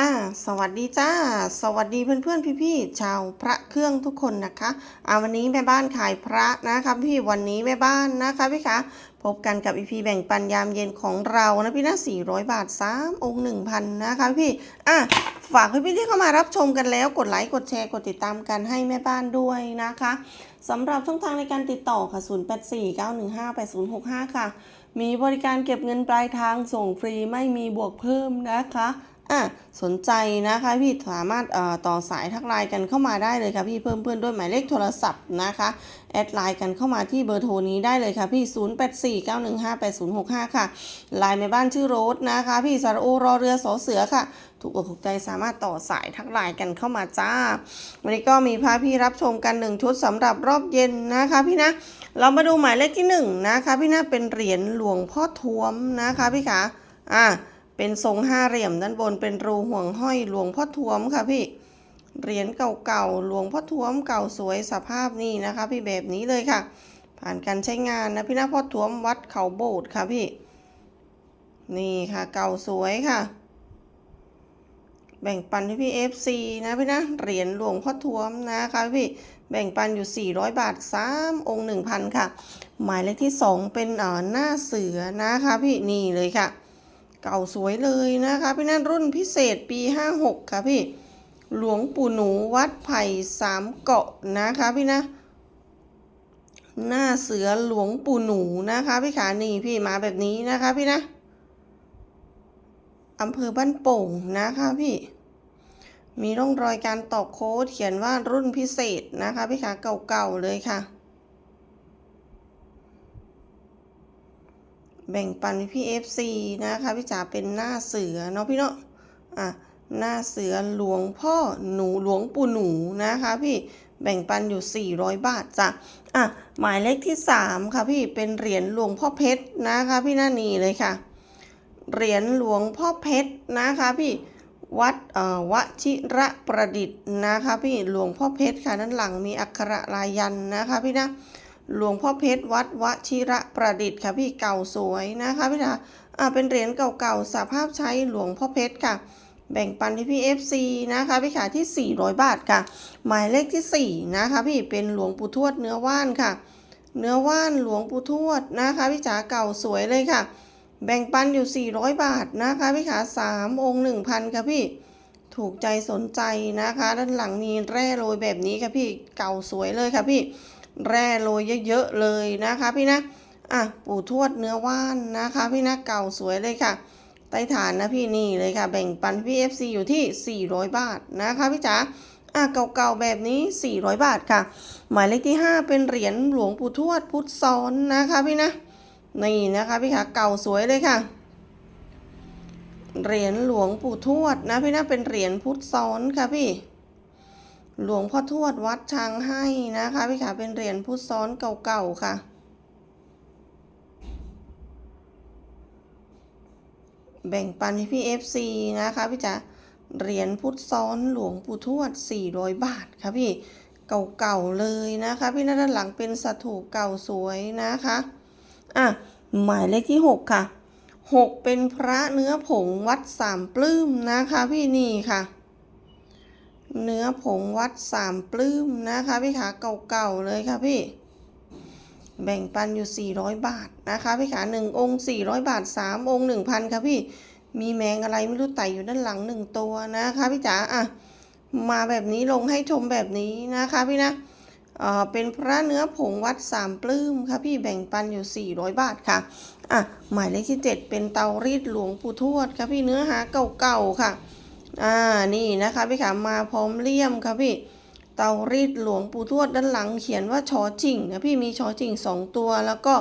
อ่าสวัสดีจ้า สวัสดีเพื่อนๆพี่ๆชาวพระเครื่องทุกคนนะคะอ่าวันนี้แม่บ้านขายพระนะคะพี่วันนี้แม่บ้านนะคะพี่คะพบกันกับอีพีแบ่งปันยามเย็นของเรานะพี่นะ400 บาท 3 องค์ 1,000 นะคะพี่อะฝากพี่ที่เข้ามารับชมกันแล้วกดไลค์กดแชร์กดติดตามกันให้แม่บ้านด้วยนะคะสำหรับช่องทางในการติดต่อค่ะ 0849158065 ค่ะ มีบริการเก็บเงินปลายทางส่งฟรีไม่มีบวกเพิ่มนะคะ อะสนใจนะคะพี่สามารถเอ่อต่อสายทักไลน์กันเข้ามาได้เลยค่ะพี่เพิ่มเพื่อนด้วยหมายเลขโทรศัพท์นะคะแอดไลน์กันเข้ามาที่เบอร์โทรนี้ได้เลยค่ะพี่ 0849158065 ค่ะไลน์ในบ้านชื่อโรสนะคะ พี่สรโอรอเรือสอเสือค่ะ ถูกอกถูกใจสามารถต่อสายทักไลน์กันเข้ามาจ้า วันนี้ก็มีพาพี่รับชมกันหนึ่งชุดสำหรับรอบเย็นนะคะพี่นะ เรามาดูหมายเลขที่หนึ่งนะคะ พี่นะเป็นเหรียญหลวงพ่อท้วมนะคะพี่คะอ่า เป็นทรงห้าเหลี่ยมด้านบนเป็นรูห่วงห้อยหลวงพ่อท้วมค่ะพี่เหรียญเก่าๆหลวงพ่อท้วมเก่าสวยสภาพนี่นะคะ พี่แบบนี้เลยค่ะ ผ่านการใช้งานนะพี่นะพ่อท้วมวัดเขาโบสถ์ค่ะพี่ นี่ค่ะเก่าสวยค่ะ แบ่งปันให้พี่ FC นะพี่นะเหรียญหลวงพ่อท้วมนะคะพี่แบ่งปันอยู่ 400 บาท 3 องค์ 1,000 ค่ะ หมายเลขที่ 2 เป็นเอ่อหน้าเสือนะคะพี่นี่เลยค่ะ เก่าสวยเลยนะคะพี่นั่นรุ่นพิเศษปี 56 ค่ะพี่ หลวงปู่หนูวัดไผ่สามเกาะนะคะพี่นะ หน้าเสือหลวงปู่หนูนะคะพี่ขานี่พี่มาแบบนี้นะคะพี่นะอำเภอบ้านโป่งนะคะพี่ มีร่องรอยการตอกโค้ดเขียนว่ารุ่นพิเศษนะคะพี่ขาเก่าๆเลยค่ะ แบ่งปันพี่เอฟซีนะคะพี่จ๋าเป็นหน้าเสือเนาะพี่เนาะอะหน้าเสือหลวงพ่อหนูหลวงปู่หนูนะคะพี่แบ่งปันอยู่ 400 บาทจ้ะอะหมายเลขที่ 3 ค่ะพี่เป็นเหรียญหลวงพ่อเพชรนะคะพี่หน้านีเลยค่ะ เหรียญหลวงพ่อเพชรนะคะพี่วัดเอ่อวชิระประดิษฐ์นะคะพี่หลวงพ่อเพชรค่ะด้านหลังมีอักขระลายยันนะคะพี่นะ หลวงพ่อเพชรวัดวชิระประดิษฐ์ค่ะพี่เก่าสวยนะคะพี่นะอ่าเป็นเหรียญเก่าๆสภาพใช้หลวงพ่อเพชรค่ะ แบ่งปันที่พี่ FC นะคะพี่ขายที่ 400 บาทค่ะ หมายเลขที่ 4 นะคะพี่เป็นหลวงปู่ทวดเนื้อว่านค่ะ เนื้อว่านหลวงปู่ทวดนะคะพี่จ๋าเก่าสวยเลยค่ะ แบ่งปันอยู่ 400 บาทนะคะพี่ขา3องค์1,000ค่ะพี่ถูกใจสนใจนะคะ ด้านหลังมีแร่โรยแบบนี้ค่ะพี่เก่าสวยเลยค่ะพี่ แร่โรยเยอะๆเลยนะคะพี่นะอะปู่ทวดเนื้อว่านนะคะ พี่นะเก่าสวยเลยค่ะ ใต้ฐานนะพี่นี่เลยค่ะ แบ่งปันพี่ FC อยู่ที่ 400 บาทนะคะพี่จ๋าอะเก่าๆแบบนี้ 400 บาทค่ะ หมายเลขที่ 5 เป็นเหรียญหลวงปู่ทวดพุทธซ้อนนะคะพี่นะนี่นะคะพี่ขาเก่าสวยเลยค่ะเหรียญหลวงปู่ทวดนะพี่นะเป็นเหรียญพุทธซ้อนค่ะพี่ หลวงพ่อทวดวัดช้างให้นะคะพี่ขาเป็นเหรียญพุทธซ้อนเก่าๆค่ะ แบ่งปันให้พี่ FC นะคะพี่จ๋าเหรียญพุทธซ้อนหลวงปู่ทวด 400 บาทค่ะพี่เก่าๆเลยนะคะ พี่นะด้านหลังเป็นสถูปเก่าสวยนะคะอะหมายเลขที่ 6 ค่ะ 6 เป็นพระเนื้อผงวัดสามปลื้มนะคะพี่นี่ค่ะ เนื้อผงวัดสามปลื้มนะคะพี่ขาเก่าๆเลยค่ะพี่ แบ่งปันอยู่ 400 บาทนะคะพี่ขา1องค์ 400 บาท 3 องค์ 1,000 ค่ะพี่ มีแมงอะไรไม่รู้ไต่อยู่ด้านหลัง 1 ตัวนะคะพี่จ๋าอะมาแบบนี้ลงให้ชมแบบนี้นะคะพี่นะเอ่อเป็นพระเนื้อผงวัดสามปลื้มค่ะพี่แบ่งปันอยู่ 400 บาทค่ะอะหมายเลขที่ 7 เป็นเตารีดหลวงปู่ทวดค่ะพี่เนื้อหาเก่าๆค่ะ อ่านี่นะคะพี่ขามาพร้อมเลี่ยมค่ะพี่ เตารีดหลวงปู่ทวดด้านหลังเขียนว่าชอจิ่งนะพี่มีชอจิ่งสองตัว แล้วก็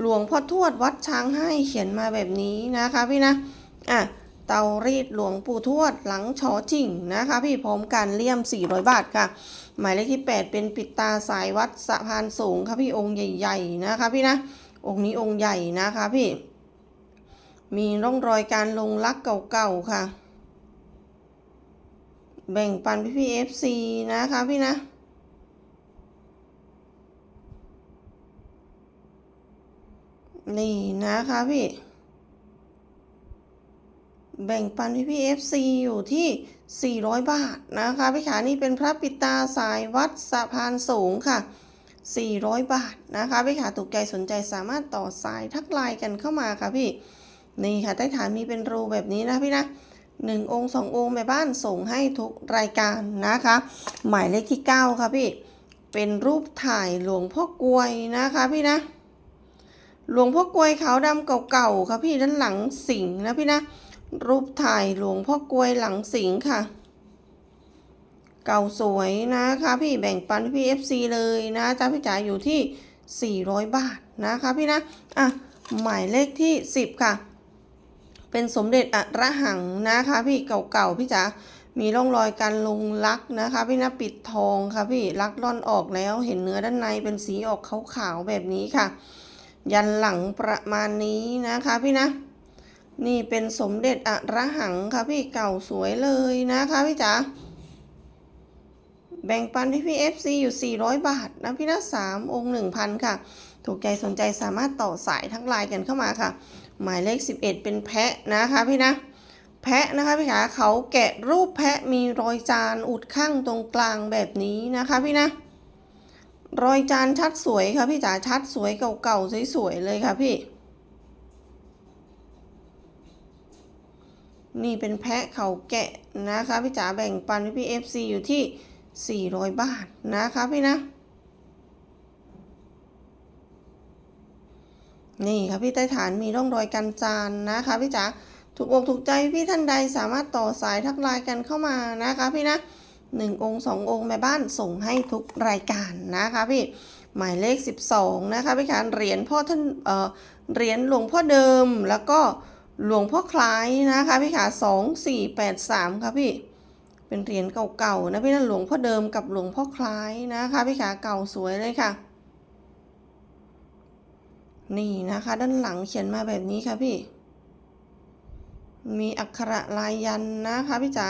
หลวงพ่อทวดวัดช้างให้เขียนมาแบบนี้นะคะพี่นะอะเตารีดหลวงปู่ทวดหลังชอจิ่งนะคะ พี่พร้อมกันเลี่ยม 400 บาทค่ะ หมายเลขที่ 8 เป็นปิดตาสายวัดสะพานสูงค่ะพี่องค์ใหญ่ ๆ นะคะพี่นะ องค์นี้องค์ใหญ่นะคะพี่ มีร่องรอยการลงลักเก่าๆค่ะ แบ่งปันพี่พี่เอฟซีนะคะพี่นะนี่นะคะพี่ แบ่งปันพี่พี่เอฟซีอยู่ที่ 400 บาทนะคะพี่ขานี่เป็นพระปิตาสายวัดสะพานสูงค่ะ 400 บาทนะคะพี่ขาถูกใจสนใจสามารถต่อสายทักไลน์กันเข้ามาค่ะพี่ นี่ค่ะใต้ฐานมีเป็นรูแบบนี้นะพี่นะ หนึ่งองค์สององค์แม่บ้านส่งให้ทุกรายการนะคะ หมายเลขที่ 9 ค่ะพี่ เป็นรูปถ่ายหลวงพ่อกลวยนะคะพี่นะ หลวงพ่อกลวยขาวดำเก่าๆค่ะพี่ด้านหลังสิงห์นะพี่นะ รูปถ่ายหลวงพ่อกลวยหลังสิงห์ค่ะ เก่าสวยนะคะพี่แบ่งปันพี่ FC เลยนะจ้าพี่จ๋าอยู่ที่ 400 บาทนะคะพี่นะ อะหมายเลขที่ 10 ค่ะ เป็นสมเด็จอระหังนะคะ พี่เก่าๆพี่จ๋ามีร่องรอยการลงลักนะคะ พี่นะปิดทองค่ะพี่ลักล่อนออกแล้วเห็นเนื้อด้านในเป็นสีออกขาวๆแบบนี้ค่ะ ยันหลังประมาณนี้นะคะพี่นะ นี่เป็นสมเด็จอระหังค่ะพี่เก่าสวยเลยนะคะพี่จ๋าแบ่งปันพี่พี่ FC อยู่ 400 บาทนะพี่นะ3องค์ 1,000 ค่ะ ถูกใจสนใจสามารถต่อสายทั้งไลน์กันเข้ามาค่ะ หมายเลข 11 เป็นแพะนะคะพี่นะแพะนะคะพี่ขาเขาแกะรูปแพะมีรอยจานอุดข้างตรงกลางแบบนี้นะคะพี่นะ รอยจานชัดสวยค่ะพี่จ๋าชัดสวยเก่าๆสวยๆเลยค่ะพี่ นี่เป็นแพะเขาแกะนะคะพี่จ๋าแบ่งปันพี่ FC อยู่ที่ 400 บาทนะคะพี่นะ นี่ค่ะพี่ใต้ฐานมีร่องรอยกันจานนะคะพี่จ๋าถูกอกถูกใจพี่ท่านใดสามารถต่อสายทักไลน์กันเข้ามานะคะพี่นะหนึ่งองค์สององค์แม่บ้านส่งให้ทุกรายการนะคะพี่หมายเลข 12 นะคะพี่ขานเหรียญพ่อท่านเอ่อเหรียญหลวงพ่อเดิมแล้วก็หลวงพ่อคล้ายนะคะพี่ขาสองสี่แปดสามค่ะพี่เป็นเหรียญเก่าๆนะพี่นั่นหลวงพ่อเดิมกับหลวงพ่อคล้ายนะคะพี่ขาเก่าสวยเลยค่ะ นี่นะคะ ด้านหลังเขียนมาแบบนี้ค่ะพี่ มีอักขระลายยันนะคะพี่จ๋า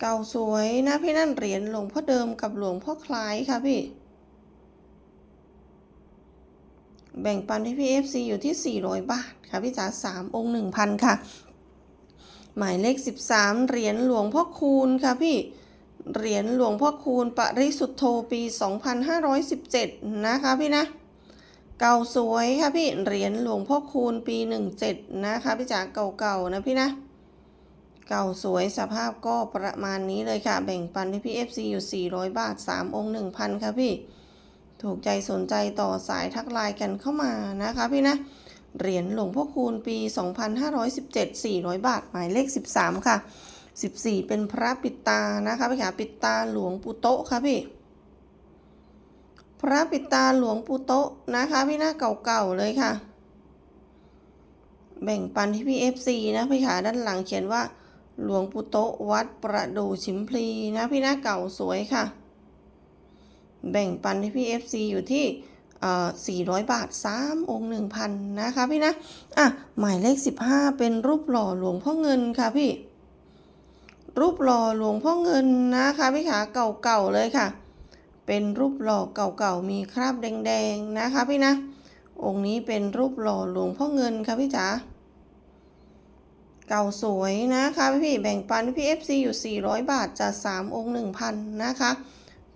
เก่าสวยนะพี่นั่นเหรียญหลวงพ่อเดิมกับหลวงพ่อคล้ายค่ะพี่ แบ่งปันให้พี่ FC อยู่ที่ 400 บาทค่ะพี่จ๋า3องค์1,000ค่ะ หมายเลข 13 เหรียญหลวงพ่อคูณค่ะพี่ เหรียญหลวงพ่อคูณปริสุทธโธปี 2517 นะคะพี่นะ เก่าสวยค่ะพี่ เหรียญหลวงพ่อคูณปี 17 นะคะพี่จ๋าเก่าๆนะพี่นะ เก่าสวยสภาพก็ประมาณนี้เลยค่ะ แบ่งปันให้พี่ FC อยู่ 400 บาท 3 องค์ 1,000 ค่ะพี่ ถูกใจสนใจต่อสายทักไลน์กันเข้ามานะคะพี่นะ เหรียญหลวงพ่อคูณปี 2517 400 บาท หมายเลข 13 ค่ะ 14 เป็นพระปิดตานะคะพี่ขาปิดตาหลวงปู่โตะค่ะพี่ พระปิดตาหลวงปู่โตะนะคะพี่หน้าเก่าๆเลยค่ะ แบ่งปันที่พี่ FC นะพี่ขาด้านหลังเขียนว่าหลวงปู่โตะวัดประดู่ชิมพลีนะพี่หน้าเก่าสวยค่ะ แบ่งปันที่พี่ FC อยู่ที่เอ่อ400 บาท 3 องค์ 1,000 นะคะพี่นะ อะ หมายเลข 15 เป็นรูปหล่อหลวงพ่อเงินค่ะพี่ รูปหล่อหลวงพ่อเงินนะคะพี่ขาเก่าๆเลยค่ะ เป็นรูปหล่อเก่าๆมีคราบแดงๆนะคะพี่นะ องค์นี้เป็นรูปหล่อหลวงพ่อเงินค่ะพี่จ๋าเก่าสวยนะคะพี่แบ่งปันพี่ FC อยู่ 400 บาทจาก3องค์1,000 นะคะ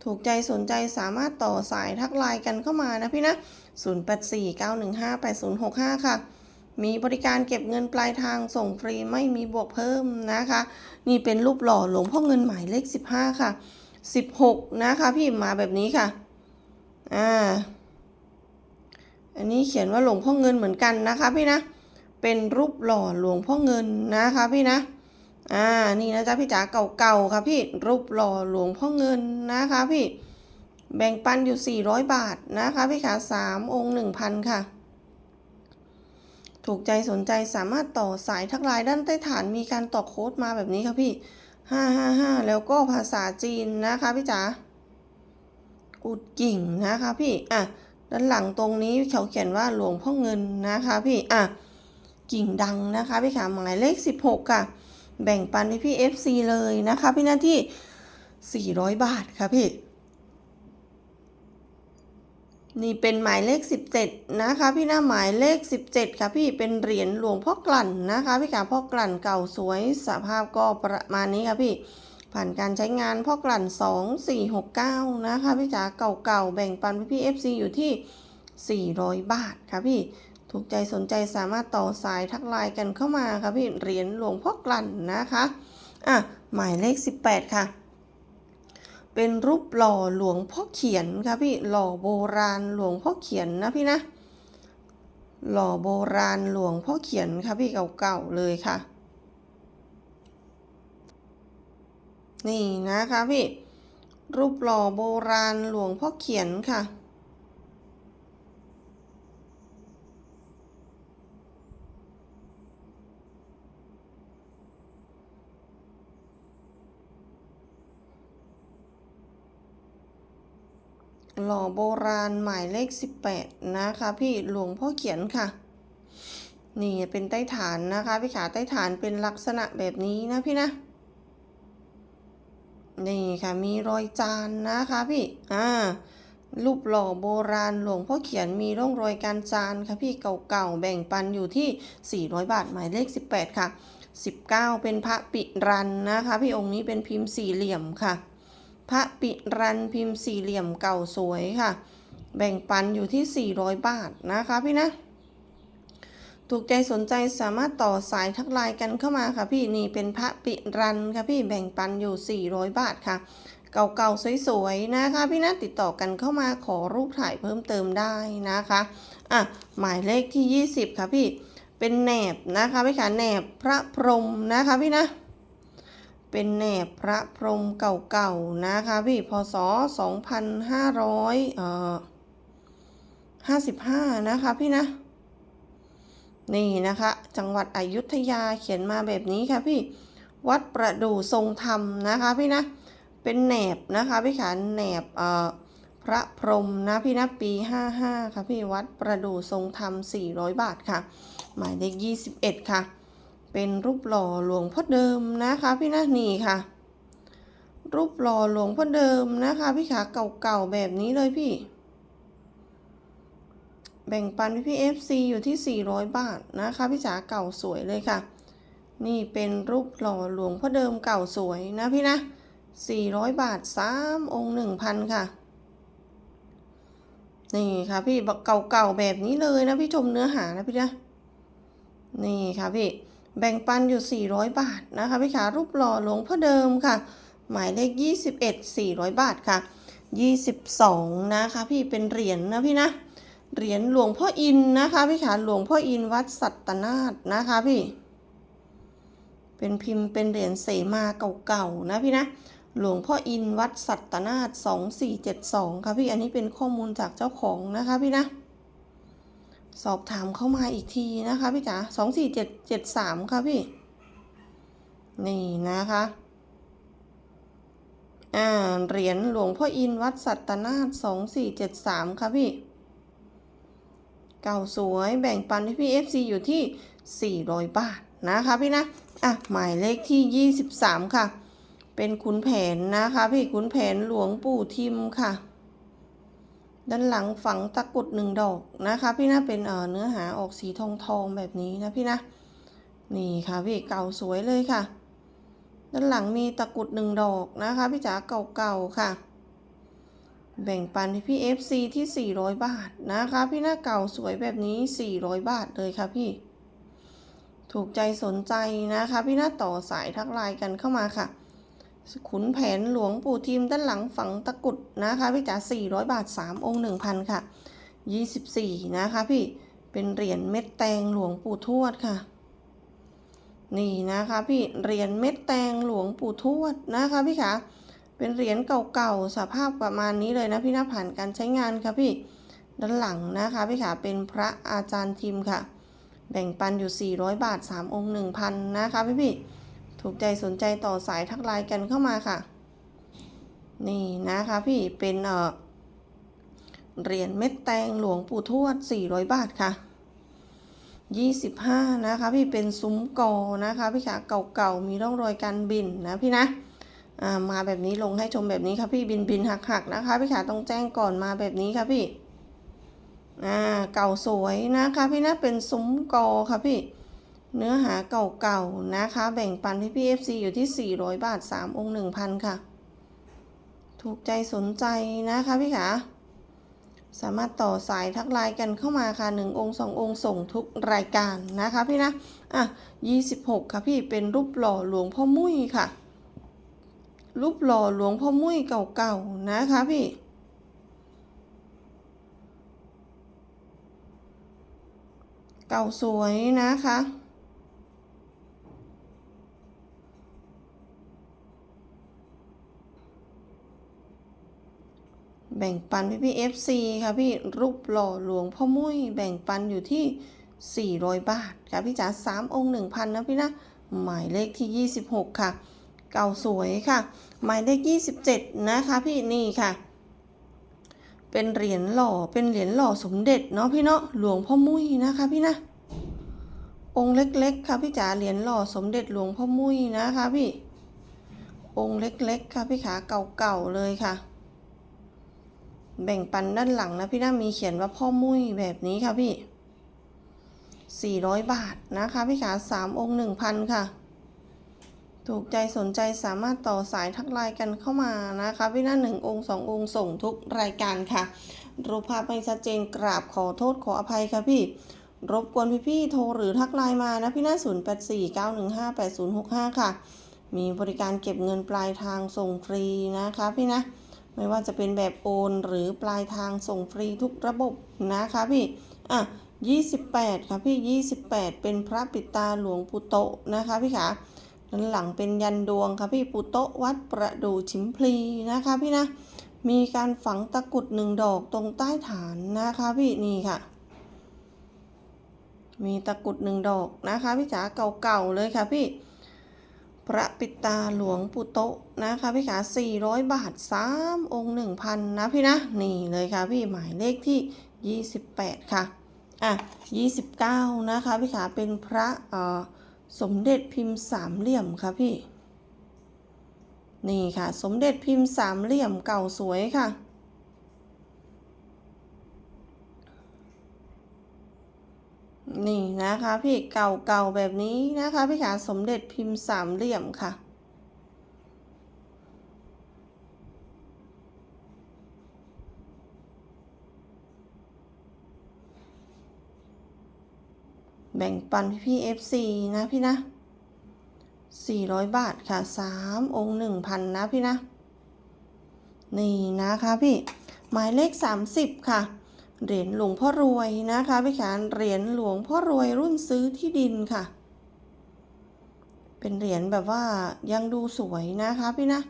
ถูกใจสนใจสามารถต่อสายทักไลน์กันเข้ามานะพี่นะ 0849158065 ค่ะ มีบริการเก็บเงินปลายทางส่งฟรีไม่มีบวกเพิ่มนะคะ นี่เป็นรูปหล่อหลวงพ่อเงินหมายเลข 15 ค่ะ 16 นะคะพี่มาแบบนี้ค่ะอ่าอันนี้เขียนว่าหลวงพ่อเงินเหมือนกันนะคะพี่นะเป็นรูปหล่อหลวงพ่อเงินนะคะพี่นะอ่านี่นะจ๊ะพี่จ๋าเก่าๆค่ะพี่รูปหล่อหลวงพ่อเงินนะคะพี่แบ่งปันอยู่ 400 บาทนะคะพี่ขา3องค์1,000 ค่ะ ถูกใจสนใจสามารถต่อสายทักไลน์ด้านใต้ฐานมีการต่อโค้ดมาแบบนี้ค่ะพี่555แล้วก็ภาษาจีนนะคะพี่จ๋าอุดกิ่งนะคะพี่อะด้านหลังตรงนี้เขาเขียนว่าหลวงพ่อเงินนะคะพี่อะกิ่งดังนะคะพี่ขาหมายเลข 16 ค่ะ แบ่งปันให้พี่ FC เลยนะคะพี่หน้าที่ 400 บาทค่ะพี่ นี่เป็นหมายเลข 17 นะคะ พี่หน้าหมายเลข 17 ค่ะพี่เป็นเหรียญหลวงพ่อกลั่นนะคะ พี่ขาพ่อกลั่นเก่าสวยสภาพก็ประมาณนี้ค่ะพี่ ผ่านการใช้งานพ่อกลั่น 2469 นะคะพี่จ๋าเก่าๆ แบ่งปันพี่พี่ FC อยู่ที่ 400 บาทค่ะพี่ ถูกใจสนใจสามารถต่อสายทักไลน์กันเข้ามาค่ะพี่เหรียญหลวงพ่อกลั่นนะคะ อะ หมายเลข 18 ค่ะ เป็นรูปหล่อหลวงพ่อเขียนค่ะพี่หล่อโบราณหลวงพ่อเขียนนะพี่นะหล่อโบราณหลวงพ่อเขียนค่ะพี่เก่าๆเลยค่ะ นี่นะคะพี่รูปหล่อโบราณหลวงพ่อเขียนค่ะ หล่อโบราณหมายเลข 18 นะคะพี่หลวงพ่อเขียนค่ะ นี่เป็นใต้ฐานนะคะ พี่ขาใต้ฐานเป็นลักษณะแบบนี้นะพี่นะนี่ค่ะมีรอยจานนะคะพี่อ่ารูปหล่อโบราณหลวงพ่อเขียนมีร่องรอยการจานค่ะพี่เก่าๆแบ่งปันอยู่ที่ 400 บาทหมายเลข 18 ค่ะ 19 เป็นพระปิรันนะคะ พี่องค์นี้เป็นพิมพ์สี่เหลี่ยมค่ะ พระปิรันพิมพ์สี่เหลี่ยมเก่าสวยค่ะ แบ่งปันอยู่ที่ 400 บาทนะคะพี่นะ ถูกใจสนใจสามารถต่อสายทักไลน์กันเข้ามาค่ะพี่นี่เป็นพระปิรันค่ะพี่แบ่งปันอยู่ 400 บาทค่ะ เก่าๆสวยๆนะคะ พี่นะติดต่อกันเข้ามาขอรูปถ่ายเพิ่มเติมได้นะคะอะหมายเลขที่ 20 ค่ะพี่เป็นแหนบนะคะพี่ขาแหนบพระพรหมนะคะพี่นะ เป็นแหนบพระพรหมเก่าๆนะคะพี่พศ 2500เอ่อ55 นะคะพี่นะ นี่นะคะ จังหวัดอยุธยาเขียนมาแบบนี้ค่ะพี่วัดประดู่ทรงธรรมนะคะพี่นะเป็นแหนบนะคะพี่ขาแหนบเอ่อพระพรหมนะพี่นะปี 55 ค่ะพี่วัดประดู่ทรงธรรม 400 บาทค่ะ หมายเลข 21 ค่ะ เป็นรูปหล่อหลวงพ่อเดิมนะคะพี่นะนี่ค่ะ รูปหล่อหลวงพ่อเดิมนะคะ พี่ขาเก่าๆแบบนี้เลยพี่ แบ่งปันพี่ FC อยู่ที่ 400 บาทนะคะ พี่จ๋าเก่าสวยเลยค่ะ นี่เป็นรูปหล่อหลวงพ่อเดิมเก่าสวยนะพี่นะ 400 บาท 3 องค์ 1,000 ค่ะนี่ค่ะพี่เก่าๆแบบนี้เลยนะพี่ชมเนื้อหานะพี่นะนี่ค่ะพี่ แบ่งปันอยู่ 400 บาทนะคะพี่ขารูปหล่อหลวงพ่อเดิมค่ะ หมายเลข 21 400 บาทค่ะ 22 นะคะพี่เป็นเหรียญนะพี่นะเหรียญหลวงพ่ออินนะคะพี่ขาหลวงพ่ออินวัดสัตนาถนะคะพี่ เป็นพิมพ์เป็นเหรียญเสมาเก่าๆนะพี่นะหลวงพ่ออินวัดสัตนาถ2472ค่ะพี่อันนี้เป็นข้อมูลจากเจ้าของนะคะพี่นะ สอบถามเข้ามาอีกทีนะคะ พี่จ๋า24773ค่ะพี่ นี่นะคะอ่าเหรียญหลวงพ่ออินวัดสัตนาถ2473ค่ะพี่ เก่าสวยแบ่งปันให้พี่ FC อยู่ที่400บาทนะคะพี่นะ อะ หมายเลขที่23ค่ะ เป็นขุนแผนนะคะพี่ขุนแผนหลวงปู่ทิมค่ะ ด้านหลังฝังตะกรุดหนึ่งดอกนะคะพี่นะเป็นเนื้อหาออกสีทองทองๆแบบนี้นะพี่นะนี่ค่ะพี่เก่าสวยเลยค่ะ ด้านหลังมีตะกรุดหนึ่งดอกนะคะพี่จ๋าเก่าๆค่ะ แบ่งปันให้พี่ FC ที่ 400 บาทนะคะพี่หน้าเก่าสวยแบบนี้ 400 บาทเลยค่ะพี่ ถูกใจสนใจนะคะพี่หน้าต่อสายทักไลน์กันเข้ามาค่ะ ขุนแผนหลวงปู่ทิมด้านหลังฝังตะกุดนะคะพี่จ๋า400 บาท 3 องค์ 1,000 ค่ะ 24 นะคะพี่เป็นเหรียญเม็ดแตงหลวงปู่ทวดค่ะ นี่นะคะพี่เหรียญเม็ดแตงหลวงปู่ทวดนะคะพี่ขาเป็นเหรียญเก่าๆสภาพประมาณนี้เลยนะพี่นะผ่านการใช้งานค่ะพี่ด้านหลังนะคะพี่ขาเป็นพระอาจารย์ทิมค่ะ แบ่งปันอยู่ 400 บาท 3 องค์ 1,000 นะคะพี่พี่ ถูกใจสนใจต่อสายทักไลน์กันเข้ามาค่ะ นี่นะคะพี่เป็นเออเหรียญเม็ดแตงหลวงปู่ทวด 400 บาทค่ะ 25 นะคะ พี่เป็นซุ้มกอนะคะ พี่ขาเก่าๆ มีร่องรอยการบินนะพี่นะามาแบบนี้ลงให้ชมแบบนี้ค่ะพี่บินบินหักหักๆนะคะ พี่ขาต้องแจ้งก่อนมาแบบนี้ค่ะพี่ อ่าเก่าสวยนะคะ พี่นะเป็นซุ้มกอค่ะพี่ เนื้อหาเก่าๆนะคะ แบ่งปันให้พี่ FC อยู่ที่ 400 บาท 3 องค์ 1,000 ค่ะ ถูกใจสนใจนะคะพี่ขาสามารถต่อสายทักไลน์กันเข้ามาค่ะ 1 องค์ 2 องค์ส่งทุกรายการนะคะพี่นะ อะ 26 ค่ะพี่เป็นรูปหล่อหลวงพ่อมุ้ยค่ะ รูปหล่อหลวงพ่อมุ้ยเก่าๆนะคะพี่เก่าสวยนะคะ แบ่งปันพี่พี่ FC ค่ะพี่รูปหล่อหลวงพ่อมุ้ยแบ่งปันอยู่ที่ 400 บาทค่ะพี่จ๋า3องค์1,000นะพี่นะ หมายเลขที่ 26 ค่ะ เก่าสวยค่ะ หมายเลข 27 นะคะพี่นี่ค่ะ เป็นเหรียญหล่อเป็นเหรียญหล่อสมเด็จเนาะพี่เนาะหลวงพ่อมุ้ยนะคะพี่นะ องค์เล็กๆค่ะพี่จ๋าเหรียญหล่อสมเด็จหลวงพ่อมุ้ยนะคะพี่ องค์เล็กๆค่ะพี่ขาเก่าๆเลยค่ะ แบ่งปันด้านหลังนะพี่นะมีเขียนว่าพ่อมุ้ยแบบนี้ค่ะพี่ 400 บาทนะคะพี่ขา3องค์ 1,000 ค่ะ ถูกใจสนใจสามารถต่อสายทักไลน์กันเข้ามานะคะพี่นะ1องค์ 2 องค์ส่งทุกรายการค่ะ รูปภาพไม่ชัดเจนกราบขอโทษขออภัยค่ะพี่ รบกวนพี่ๆโทรหรือทักไลน์มานะพี่นะ0849158065 ค่ะ มีบริการเก็บเงินปลายทางส่งฟรีนะคะพี่นะ ไม่ว่าจะเป็นแบบโอนหรือปลายทางส่งฟรีทุกระบบนะคะพี่ อะ 28 ค่ะพี่ 28 เป็นพระปิตาหลวงปู่โตะนะคะพี่ขาด้านหลังเป็นยันดวงค่ะพี่ปู่โตะวัดประดู่ชิมพลีนะคะพี่นะ มีการฝังตะกุดหนึ่งดอกตรงใต้ฐานนะคะพี่นี่ค่ะ มีตะกุดหนึ่งดอกนะคะพี่จ๋าเก่าๆเลยค่ะพี่ พระปิตาหลวงปู่โตะนะคะพี่ขา400 บาท 3 องค์ 1,000 นะพี่นะ นี่เลยค่ะพี่หมายเลขที่ 28 ค่ะ อะ 29 นะคะพี่ขาเป็นพระเอ่อสมเด็จพิมพ์สามเหลี่ยมค่ะพี่ นี่ค่ะ สมเด็จพิมพ์สามเหลี่ยมเก่าสวยค่ะ นี่นะคะพี่เก่าๆแบบนี้นะคะพี่ขาสมเด็จพิมพ์สามเหลี่ยมค่ะ แบ่งปันพี่พี่ FC นะพี่นะ400บาทค่ะ3องค์1,000นะพี่นะ นี่นะคะพี่หมายเลข30ค่ะ เหรียญหลวงพ่อรวยนะคะพี่ขานเหรียญหลวงพ่อรวยรุ่นซื้อที่ดินค่ะ เป็นเหรียญแบบว่ายังดูสวยนะคะพี่นะ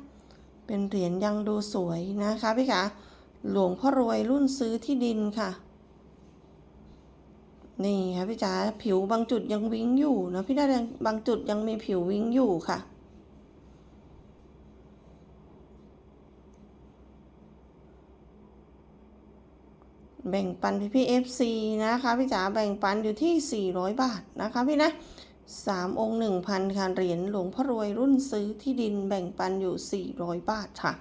เป็นเหรียญยังดูสวยนะคะพี่ขาหลวงพ่อรวยรุ่นซื้อที่ดินค่ะ นี่ค่ะพี่จ๋าผิวบางจุดยังวิ้งอยู่นะพี่ได้ยังบางจุดยังมีผิววิ้งอยู่ค่ะ แบ่งปันพี่พี่ FC นะคะพี่จ๋าแบ่งปันอยู่ที่ 400 บาทนะคะพี่นะ3องค์1,000ค่ะเหรียญหลวงพ่อรวยรุ่นซื้อที่ดินแบ่งปันอยู่ 400 บาทค่ะ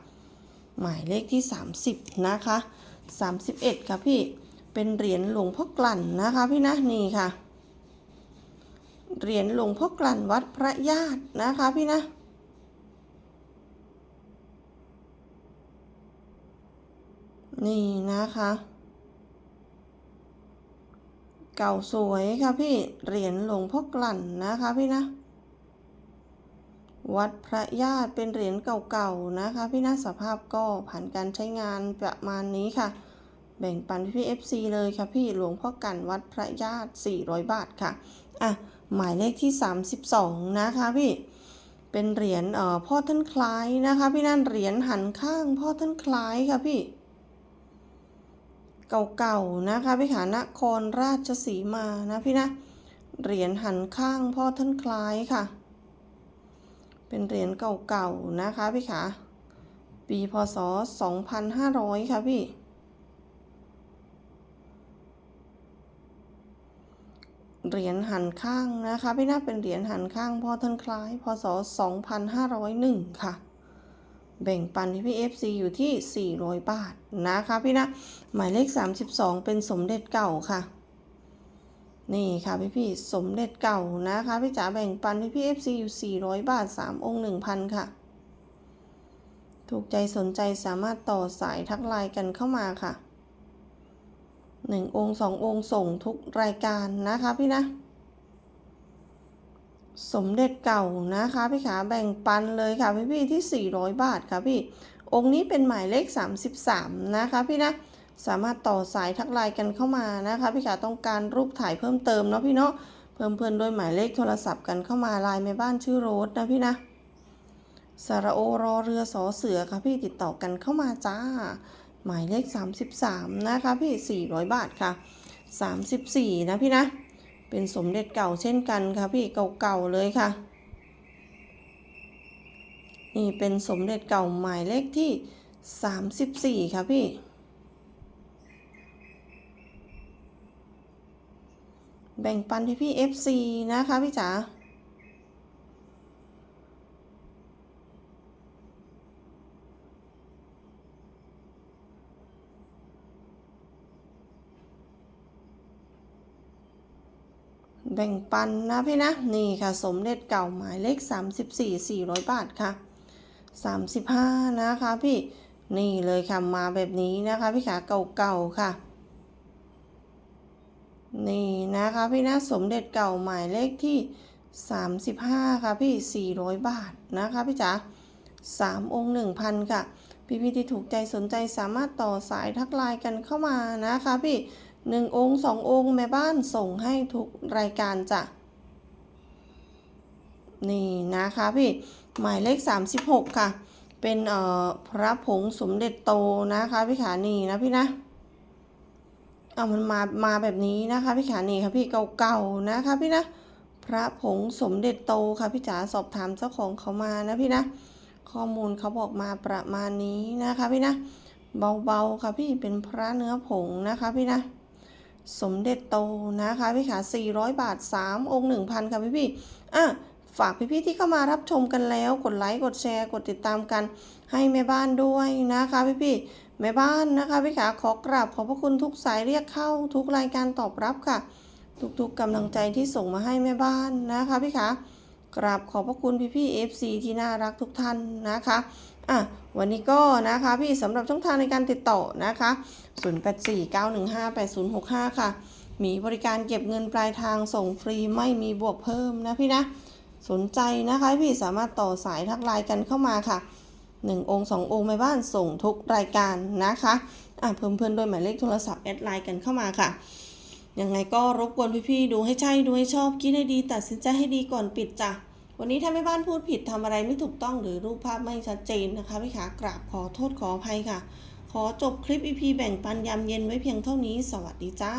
หมายเลขที่ 30 นะคะ 31 ค่ะพี่เป็นเหรียญหลวงพ่อกลั่นนะคะพี่นะนี่ค่ะ เหรียญหลวงพ่อกลั่นวัดพระญาตินะคะพี่นะนี่นะคะ เก่าสวยค่ะพี่ เหรียญหลวงพ่อกลั่นนะคะพี่นะ วัดพระญาติเป็นเหรียญเก่าๆนะคะ พี่นะสภาพก็ผ่านการใช้งานประมาณนี้ค่ะ แบ่งปันพี่ FC เลยค่ะพี่หลวงพ่อกันวัดพระญาติ 400 บาทค่ะ อะ หมายเลขที่ 32 นะคะพี่เป็นเหรียญเอ่อพ่อท่านคล้ายนะคะ พี่นั่นเหรียญหันข้างพ่อท่านคล้ายค่ะพี่ เก่าๆนะคะพี่ขานครราชสีมานะพี่นะเหรียญหันข้างพ่อท่านคล้ายค่ะ เป็นเหรียญเก่าๆนะคะพี่ขาปีพศ 2500 ค่ะพี่ เหรียญหันข้างนะคะพี่น่าเป็นเหรียญหันข้างพ่อท่านคล้าย พศ 2501 ค่ะ แบ่งปันพี่พี่ FC อยู่ที่ 400 บาทนะคะพี่นะ หมายเลข 32 เป็นสมเด็จเก่าค่ะ นี่ค่ะพี่พี่สมเด็จเก่านะคะพี่จ๋าแบ่งปันพี่พี่ FC อยู่ 400 บาท 3 องค์ 1,000 ค่ะ ถูกใจสนใจสามารถต่อสายทักไลน์กันเข้ามาค่ะ 1 องค์ 2 องค์ส่งทุกรายการนะคะพี่นะ สมเด็จเก่านะคะพี่ขาแบ่งปันเลยค่ะพี่พี่ที่ 400 บาทค่ะพี่ องค์นี้เป็นหมายเลข 33 นะคะพี่นะสามารถต่อสายทักไลน์กันเข้ามานะคะพี่ขาต้องการรูปถ่ายเพิ่มเติมเนาะพี่เนาะเพิ่มเพื่อนด้วยหมายเลขโทรศัพท์กันเข้ามาไลน์แม่บ้านชื่อโรสนะพี่นะสระโอรอเรือสอเสือค่ะพี่ติดต่อกันเข้ามาจ้า หมายเลข 33 นะคะพี่ 400 บาทค่ะ 34 นะพี่นะ เป็นสมเด็จเก่าเช่นกันค่ะพี่เก่าๆเลยค่ะ นี่เป็นสมเด็จเก่าหมายเลขที่ 34 ค่ะพี่ แบ่งปันให้พี่ FC นะคะพี่จ๋า แบ่งปันนะพี่นะนี่ค่ะสมเด็จเก่าหมายเลข 34 400 บาทค่ะ 35 นะคะพี่นี่เลยค่ะมาแบบนี้นะคะพี่ขาเก่าๆค่ะ นี่นะคะพี่นะสมเด็จเก่าหมายเลขที่ 35 ค่ะพี่ 400 บาทนะคะพี่จ๋า3 องค์ 1,000 ค่ะ พี่พี่ที่ถูกใจสนใจสามารถต่อสายทักไลน์กันเข้ามานะคะพี่ หนึ่งองค์สององค์แม่บ้านส่งให้ทุกรายการจ้ะ นี่นะคะพี่ หมายเลข 36 ค่ะ เป็นเอ่อพระผงสมเด็จโตนะคะพี่ขานี่นะพี่นะเอามันมามาแบบนี้นะคะพี่ขานี่ค่ะพี่เก่าๆนะคะพี่นะ พระผงสมเด็จโตค่ะพี่จ๋าสอบถามเจ้าของเขามานะพี่นะ ข้อมูลเขาบอกมาประมาณนี้นะคะพี่นะ เบาๆค่ะพี่เป็นพระเนื้อผงนะคะพี่นะ สมเด็จโตนะคะพี่ขา400 บาท 3 องค์ 1,000 ค่ะพี่พี่อะฝากพี่พี่ที่เข้ามารับชมกันแล้ว กดไลค์ กดแชร์ กดติดตามกัน ให้แม่บ้านด้วยนะคะพี่พี่แม่บ้านนะคะพี่ขาขอกราบขอบพระคุณทุกสายเรียกเข้าทุกรายการตอบรับค่ะ ทุกๆกำลังใจที่ส่งมาให้แม่บ้านนะคะพี่ขา กราบขอบพระคุณพี่พี่ๆ FC ที่น่ารักทุกท่านนะคะอะวันนี้ก็นะคะพี่สำหรับช่องทางในการติดต่อนะคะ 0849158065 ค่ะ มีบริการเก็บเงินปลายทางส่งฟรีไม่มีบวกเพิ่มนะพี่นะ สนใจนะคะพี่สามารถต่อสายทักไลน์กันเข้ามาค่ะ 1 องค์ 2 องค์แม่บ้านส่งทุกรายการนะคะอะเพิ่มเพื่อนด้วยหมายเลขโทรศัพท์แอดไลน์กันเข้ามาค่ะยังไงก็รบกวนพี่ๆดูให้ใช่ดูให้ชอบคิดให้ดีตัดสินใจให้ดีก่อนปิดจ้ะ วันนี้ถ้าแม่บ้านพูดผิดทำอะไรไม่ถูกต้องหรือรูปภาพไม่ชัดเจนนะคะพี่ขากราบขอโทษขออภัยค่ะ ขอจบคลิปอีพีแบ่งปันยามเย็นไว้เพียงเท่านี้ สวัสดีจ้า